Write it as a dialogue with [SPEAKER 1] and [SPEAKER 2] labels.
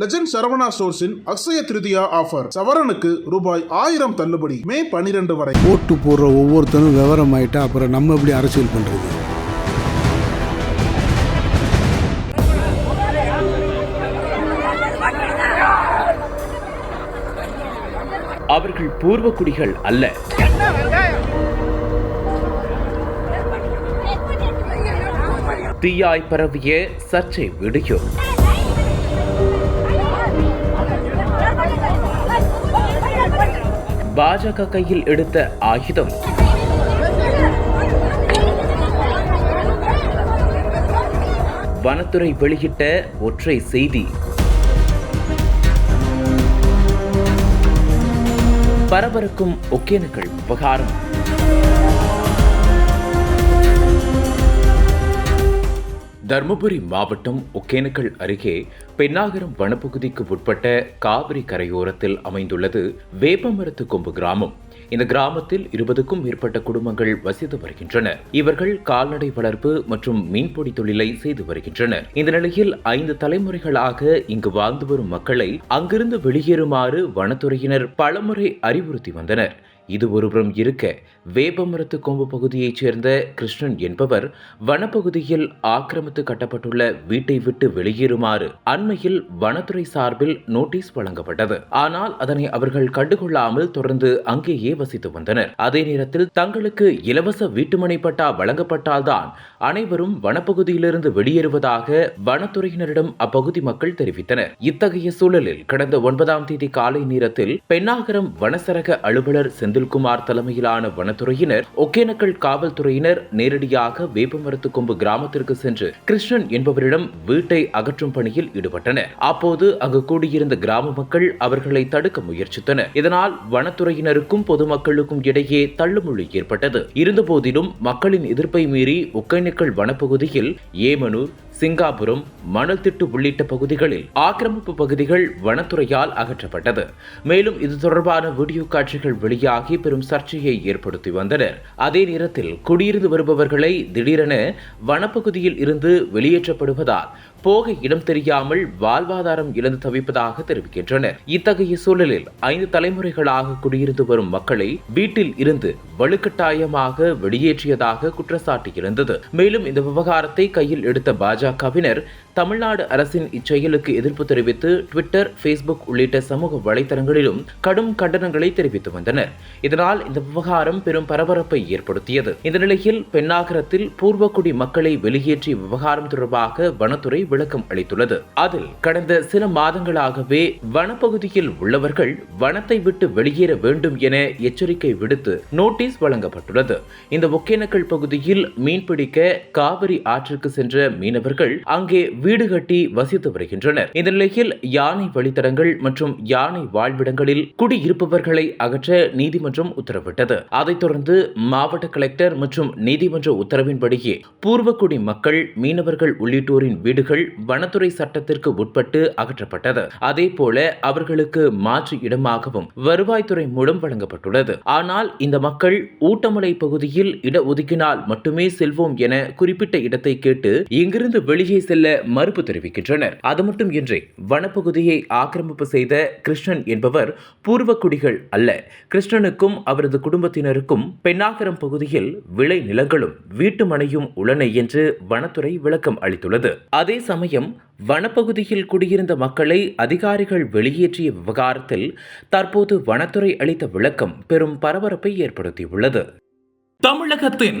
[SPEAKER 1] Legend Saravana ஸ்டோர்ஸின் Akshaya Tritiya offer சவரனுக்கு ரூபாய் ஆயிரம் தள்ளுபடி. மே பனிரெண்டு வரை.
[SPEAKER 2] ஓட்டு போடுற ஒவ்வொருத்தரும் விவரம் ஆயிட்டா அப்புறம் நம்ம எப்படி அரசியல் பண்றது?
[SPEAKER 3] அவர்கள் பூர்வக்குடிகள் அல்ல. தீயாய் பரவிய சர்ச்சை வீடியோ பாஜக கையில் எடுத்த ஆயுதம். வனத்துறை வெளியிட்ட ஒற்றை செய்தி. பரபரக்கும் ஒகேனக்கல் விவகாரம். தருமபுரி மாவட்டம் ஒகேனக்கல் அருகே பெண்ணாகரம் வனப்பகுதிக்கு உட்பட்ட காவிரி கரையோரத்தில் அமைந்துள்ளது வேப்பமரத்து கொம்பு கிராமம். இந்த கிராமத்தில் இருபதுக்கும் மேற்பட்ட குடும்பங்கள் வசித்து வருகின்றனர் இவர்கள் கால்நடை வளர்ப்பு மற்றும் மீன்பிடி தொழிலை செய்து வருகின்றனர். இந்த நிலையில் ஐந்து தலைமுறைகளாக இங்கு வாழ்ந்து வரும் மக்களை அங்கிருந்து வெளியேறுமாறு வனத்துறையினர் பலமுறை அறிவுறுத்தி வந்தனர். இது ஒருபுறம் இருக்க வேப்பமரத்து கொம்பு பகுதியைச் சேர்ந்த கிருஷ்ணன் என்பவர் வனப்பகுதியில் ஆக்கிரமித்து கட்டப்பட்டுள்ள வீட்டை விட்டு வெளியேறுமாறு அண்மையில் வனத்துறை சார்பில் நோட்டீஸ் வழங்கப்பட்டது. ஆனால் அதனை அவர்கள் கண்டுகொள்ளாமல் தொடர்ந்து அங்கேயே வசித்து வந்தனர். அதே நேரத்தில் தங்களுக்கு இலவச வீட்டுமனை பட்டா வழங்கப்பட்டால்தான் அனைவரும் வனப்பகுதியிலிருந்து வெளியேறுவதாக வனத்துறையினரிடம் அப்பகுதி மக்கள் தெரிவித்தனர். இத்தகைய சூழலில் கடந்த ஒன்பதாம் தேதி காலை நேரத்தில் பெண்ணாகரம் வனசரக அலுவலர் சென்று செந்தில்குமார் தலைமையிலான வனத்துறையினர் ஒகேனக்கல் காவல்துறையினர் நேரடியாக வேப்பமரத்து கொம்பு கிராமத்திற்கு சென்று கிருஷ்ணன் என்பவரிடம் வீட்டை அகற்றும் பணியில் ஈடுபட்டனர். அப்போது அங்கு கூடியிருந்த கிராம மக்கள் அவர்களை தடுக்க முயற்சித்தனர். இதனால் வனத்துறையினருக்கும் பொதுமக்களுக்கும் இடையே தள்ளுமுள்ளு ஏற்பட்டது. இருந்தபோதிலும் மக்களின் எதிர்ப்பை மீறி ஒகேனக்கல் வனப்பகுதியில் ஏமனூர் சிங்காபுரம் மணல்திட்டு உள்ளிட்ட பகுதிகளில் ஆக்கிரமிப்பு பகுதிகள் வனத்துறையால் அகற்றப்பட்டது. மேலும் இது தொடர்பான வீடியோ காட்சிகள் வெளியாகி பெரும் சர்ச்சையை ஏற்படுத்தி வந்தனர். அதே நேரத்தில் குடியிருந்து வருபவர்களை திடீரென வனப்பகுதியில் இருந்து வெளியேற்றப்படுவதால் போக இடம் தெரியாமல் வாழ்வாதாரம் இழந்து தவிப்பதாக தெரிவிக்கின்றனர். இத்தகைய சூழலில் ஐந்து தலைமுறைகளாக குடியிருந்து வரும் மக்களை வீட்டில் இருந்து வலுக்கட்டாயமாக வெளியேற்றியதாக குற்றச்சாட்டு இருந்தது. மேலும் இந்த விவகாரத்தை கையில் எடுத்த பாஜகவினர் தமிழ்நாடு அரசின் இச்செயலுக்கு எதிர்ப்பு தெரிவித்து ட்விட்டர் ஃபேஸ்புக் உள்ளிட்ட சமூக வலைதளங்களிலும் கடும் கண்டனங்களை தெரிவித்து வந்தனர். இதனால் இந்த விவகாரம் பெரும் பரபரப்பை ஏற்படுத்தியது. இந்த நிலையில் பெண்ணாகரத்தில் பூர்வக்குடி மக்களை வெளியேற்றிய விவகாரம் தொடர்பாக வனத்துறை விளக்கம் அளித்துள்ளது. அதில் கடந்த சில மாதங்களாகவே வனப்பகுதியில் உள்ளவர்கள் வனத்தை விட்டு வெளியேற வேண்டும் என எச்சரிக்கை விடுத்து நோட்டீஸ் வழங்கப்பட்டுள்ளது. இந்த ஒகேனக்கல் பகுதியில் மீன்பிடிக்க காவிரி ஆற்றிற்கு சென்ற மீனவர்கள் அங்கே வீடு கட்டி வசித்து வருகின்றனர். இந்த நிலையில் யானை வழித்தடங்கள் மற்றும் யானை வாழ்விடங்களில் குடியிருப்பவர்களை அகற்ற நீதிமன்றம் உத்தரவிட்டது. அதைத் தொடர்ந்து மாவட்ட கலெக்டர் மற்றும் நீதிமன்ற உத்தரவின்படியே பூர்வக்குடி மக்கள் மீனவர்கள் உள்ளிட்டோரின் வீடுகள் வனத்துறை சட்டத்திற்கு உட்பட்டு அகற்றப்பட்டது. அதே போல அவர்களுக்கு மாற்று இடமாகவும் வருவாய்த்துறை மூலம் வழங்கப்பட்டுள்ளது. ஆனால் இந்த மக்கள் ஊட்டமலை பகுதியில் இட ஒதுக்கினால் மட்டுமே செல்வோம் என குறிப்பிட்ட இடத்தை கேட்டு இங்கிருந்து வெளியே செல்ல மறுப்பு தெரிவிக்கின்றனர். அது மட்டும் இன்றி வனப்பகுதியை ஆக்கிரமிப்பு செய்த கிருஷ்ணன் என்பவர் பூர்வக்குடிகள் அல்ல. கிருஷ்ணனுக்கும் அவரது குடும்பத்தினருக்கும் பெண்ணாகரம் பகுதியில் விளை நிலங்களும் வீட்டு மனையும் உள்ளன என்று வனத்துறை விளக்கம் அளித்துள்ளது. அதே சமயம் வனப்பகுதியில் குடியிருந்த மக்களை அதிகாரிகள் வெளியேற்றிய விவகாரத்தில் தற்போது வனத்துறை அளித்த விளக்கம் பெரும் பரபரப்பை ஏற்படுத்தியுள்ளது.
[SPEAKER 4] தமிழகத்தின்